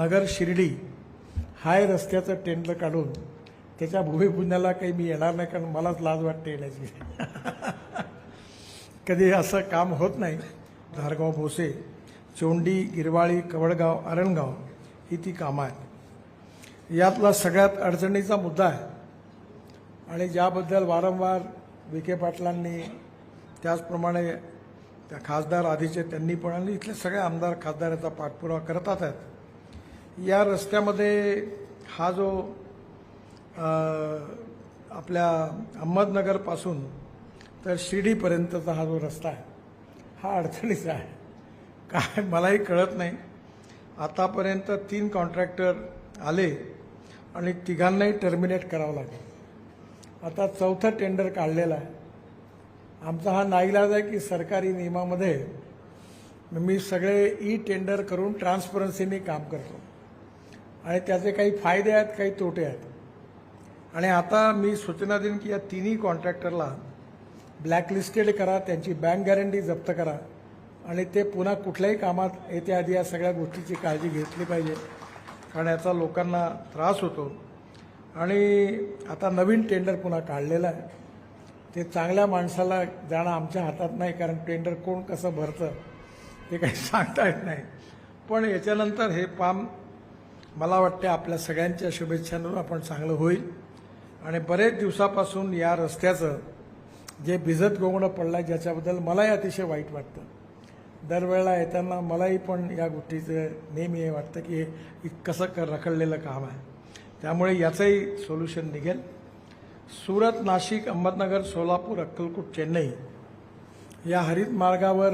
नगर शिर्डी हाय रस्त्याचं टेंडर काढून त्याच्या भूमिपूजनाला काही मी येणार नाही कारण मलाच लाज वाटते येण्याची. कधी असं काम होत नाही. धारगाव भोसे चोंडी गिरवाळी कवडगाव अरणगाव ही ती कामं आहेत. यातला सगळ्यात अडचणीचा मुद्दा आहे. आणि ज्याबद्दल वारंवार विखे पाटलांनी त्याचप्रमाणे त्या खासदार आधीचे त्यांनी पण आणि इथले सगळे आमदार खासदार याचा पाठपुरावा करतात आहेत. या रस्त्यामध्ये हा जो आपल्या अहमदनगरपासून तर शिर्डीपर्यंतचा हा जो रस्ता आहे हा अडचणीचा आहे. काय मलाही कळत नाही. आतापर्यंत तीन कॉन्ट्रॅक्टर आले आणि तिघांनाही टर्मिनेट करावं लागेल. आता चौथं टेंडर काढलेलं आहे. आमचा हा नाईलाज आहे की सरकारी नियमामध्ये मी सगळे ई टेंडर करून ट्रान्सपरन्सीने काम करतो. आणि त्याचे काही फायदे आहेत काही तोटे आहेत. आणि आता मी सूचना देईन की या तिन्ही कॉन्ट्रॅक्टरला ब्लॅकलिस्टेड करा त्यांची बँक गॅरंटी जप्त करा आणि ते पुन्हा कुठल्याही कामात येत्या आधी या सगळ्या गोष्टीची काळजी घेतली पाहिजे कारण याचा लोकांना त्रास होतो. आणि आता नवीन टेंडर पुन्हा काढलेलं आहे. ते चांगल्या माणसाला जाणं आमच्या हातात नाही कारण टेंडर कोण कसं भरतं ते काही सांगता येत नाही. पण याच्यानंतर हे पाम मला वाटते आपल्या सगळ्यांच्या शुभेच्छांवर आपण चांगलं होईल. आणि बरेच दिवसापासून या रस्त्याचं जे भिजत गोंगडं पडलं आहे ज्याच्याबद्दल मलाही अतिशय वाईट वाटतं. दरवेळेला येताना मलाही पण या गोष्टीचं नेहमी हे वाटतं की हे कसं कर रखडलेलं काम आहे. त्यामुळे याचंही सोल्युशन निघेल. सुरत नाशिक अहमदनगर सोलापूर अक्कलकोट चेन्नई या हरित मार्गावर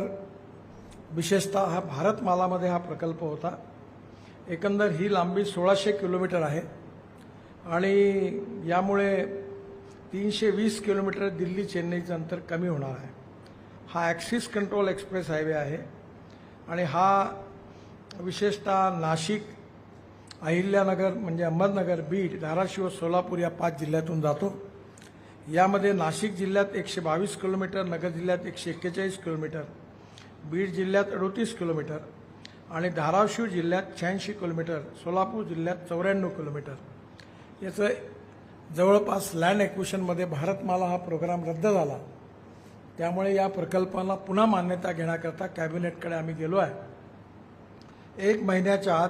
विशेषतः हा भारतमालामध्ये हा प्रकल्प होता. एकंदर ही लांबी सोळाशे किलोमीटर आहे. आणि यामुळे तीनशे वीस किलोमीटर दिल्ली चेन्नईचं अंतर कमी होणार आहे. हा ॲक्सिस कंट्रोल एक्सप्रेस हायवे आहे. आणि हा विशेषतः नाशिक अहिल्यानगर म्हणजे अहमदनगर बीड धाराशिव सोलापूर या पाच जिल्ह्यातून जातो. यामध्ये नाशिक जिल्ह्यात एकशे बावीस किलोमीटर नगर जिल्ह्यात एकशे एक्केचाळीस किलोमीटर बीड जिल्ह्यात अडोतीस किलोमीटर आणि धाराशिव जिल्ह्यात शहाऐंशी किलोमीटर सोलापूर जिल्ह्यात चौऱ्याण्णव किलोमीटर. याचं जवळपास लँड एक्विशनमध्ये भारतमाला हा प्रोग्राम रद्द झाला. त्यामुळे या प्रकल्पाला पुन्हा मान्यता घेण्याकरता कॅबिनेटकडे आम्ही गेलो आहे. एक महिन्याच्या आत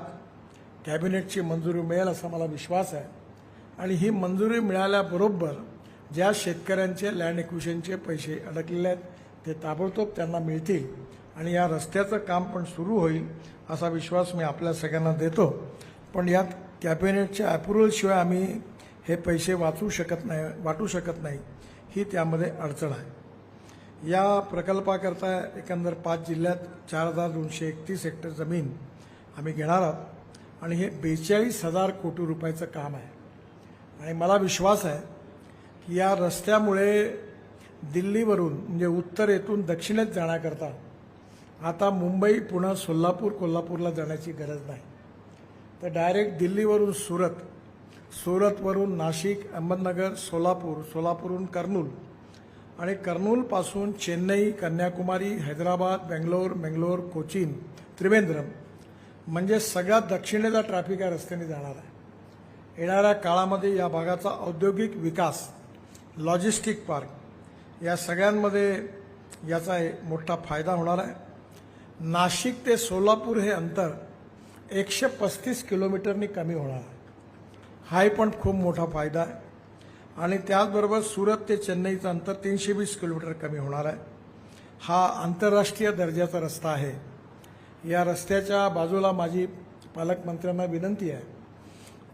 कॅबिनेटची मंजुरी मिळेल असा मला विश्वास आहे. आणि ही मंजुरी मिळाल्याबरोबर ज्या शेतकऱ्यांचे लँड एक्विशनचे पैसे अडकलेले आहेत ते ताबडतोब त्यांना मिळतील. आणि या रस्त्याचं काम पण सुरू होईल असा विश्वास मी आपल्या सगळ्यांना देतो. पण यात कॅबिनेटच्या अप्रुव्हलशिवाय आम्ही हे पैसे वाचू शकत नाही वाटू शकत नाही. ही त्यामध्ये अडचण आहे. या प्रकल्पाकरता एकंदर पाच जिल्ह्यात चार हजार दोनशे एकतीस हेक्टर जमीन आम्ही घेणार आहोत. आणि हे बेचाळीस हजार कोटी रुपयाचं काम आहे. आणि मला विश्वास आहे की या रस्त्यामुळे दिल्लीवरून म्हणजे उत्तरेतून दक्षिणेत जाण्याकरता आता मुंबई पुणे सोलापूर कोल्हापूरला जाण्याची गरज नाही. तर डायरेक्ट दिल्लीवरून सुरत सुरतवरून नाशिक अहमदनगर सोलापूर सोलापूरहून कर्नूल आणि कर्नूलपासून चेन्नई कन्याकुमारी हैदराबाद बेंगलोर बेंगलोर कोचीन त्रिवेंद्रम म्हणजे सगळ्यात दक्षिणेचा ट्रॅफिक या रस्त्याने जाणार आहे. येणाऱ्या काळामध्ये या भागाचा औद्योगिक विकास लॉजिस्टिक पार्क या सगळ्यांमध्ये याचा मोठा फायदा होणार आहे. नाशिक ते सोलापूर हे अंतर एकशे पस्तीस किलोमीटरनी कमी होणार आहे. हाही पण खूप मोठा फायदा आहे. आणि त्याचबरोबर सुरत ते चेन्नईचं अंतर तीनशे वीस किलोमीटर कमी होणार आहे. हा आंतरराष्ट्रीय दर्जाचा रस्ता आहे. या रस्त्याच्या बाजूला माझी पालकमंत्र्यांना विनंती आहे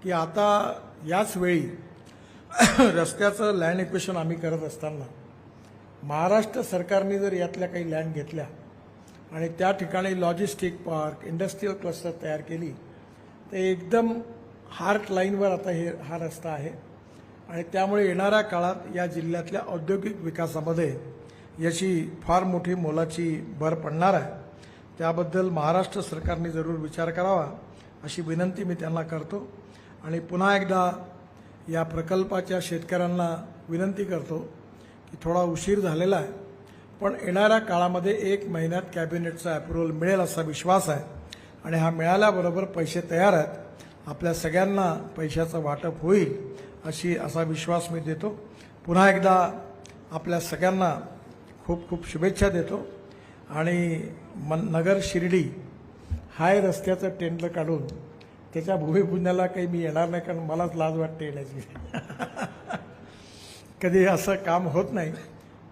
की आता याच वेळी रस्त्याचं लँड इक्वेशन आम्ही करत असताना महाराष्ट्र सरकारने जर यातल्या काही लँड घेतल्या आणि त्या ठिकाणी लॉजिस्टिक पार्क इंडस्ट्रीयल क्लस्टर तयार केली. तर एकदम हार्ट लाईनवर आता हे हा रस्ता आहे. आणि त्यामुळे येणाऱ्या काळात या जिल्ह्यातल्या औद्योगिक विकासामध्ये याची फार मोठी मोलाची भर पडणार आहे. त्याबद्दल महाराष्ट्र सरकारने जरूर विचार करावा अशी विनंती मी त्यांना करतो. आणि पुन्हा एकदा या प्रकल्पाच्या शेतकऱ्यांना विनंती करतो की थोडा उशीर झालेला आहे. पण येणाऱ्या काळामध्ये एक महिन्यात कॅबिनेटचा अप्रुव्हल मिळेल असा विश्वास आहे. आणि हा मिळाल्याबरोबर पैसे तयार आहेत. आपल्या सगळ्यांना पैशाचं वाटप होईल अशी असा विश्वास मी देतो. पुन्हा एकदा आपल्या सगळ्यांना खूप खूप शुभेच्छा देतो. आणि मन नगर शिर्डी हाय रस्त्याचं टेंडर काढून त्याच्या भूमिपूजनाला काही मी येणार नाही कारण मलाच लाज वाटते येण्याची. कधी असं काम होत नाही.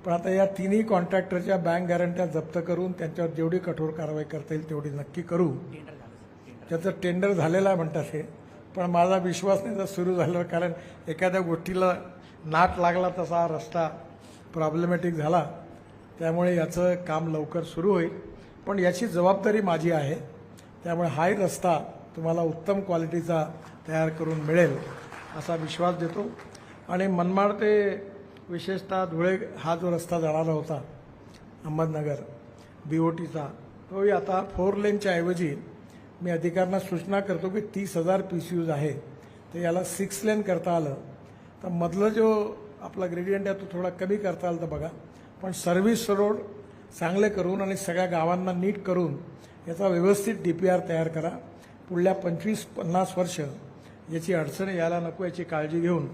पण आता या तिन्ही कॉन्ट्रॅक्टरच्या बँक गॅरंट्या जप्त करून त्यांच्यावर जेवढी कठोर कारवाई करता येईल तेवढी नक्की करू. त्याचं टेंडर झालेलं आहे म्हणतात हे. पण माझा विश्वास नाही तर सुरू झालं कारण एखाद्या गोष्टीला नाट लागला तसा हा रस्ता प्रॉब्लेमॅटिक झाला त्यामुळे याचं काम लवकर सुरू होईल. पण याची जबाबदारी माझी आहे. त्यामुळे हाही रस्ता तुम्हाला उत्तम क्वालिटीचा तयार करून मिळेल असा विश्वास देतो. आणि मनमाड ते विशेषतः धुळे हा जो रस्ता जाणारा होता अहमदनगर बी ओ टीचा तोही आता फोर लेनच्या ऐवजी मी अधिकाऱ्यांना सूचना करतो की तीस हजार पी सी यूज आहे. तर याला सिक्स लेन करता आलं. तर मधलं जो आपला ग्रेडियंट आहे तो थोडा कमी करता आला तर बघा. पण सर्व्हिस रोड चांगले करून आणि सगळ्या गावांना नीट करून याचा व्यवस्थित डी पी आर तयार करा. पुढल्या पंचवीस पन्नास वर्ष याची अडचण यायला नको याची काळजी घेऊन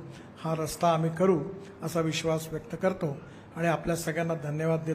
हा रस्ता आम्ही करू असा विश्वास व्यक्त करतो. आणि आपल्या सगळ्यांना धन्यवाद देतो.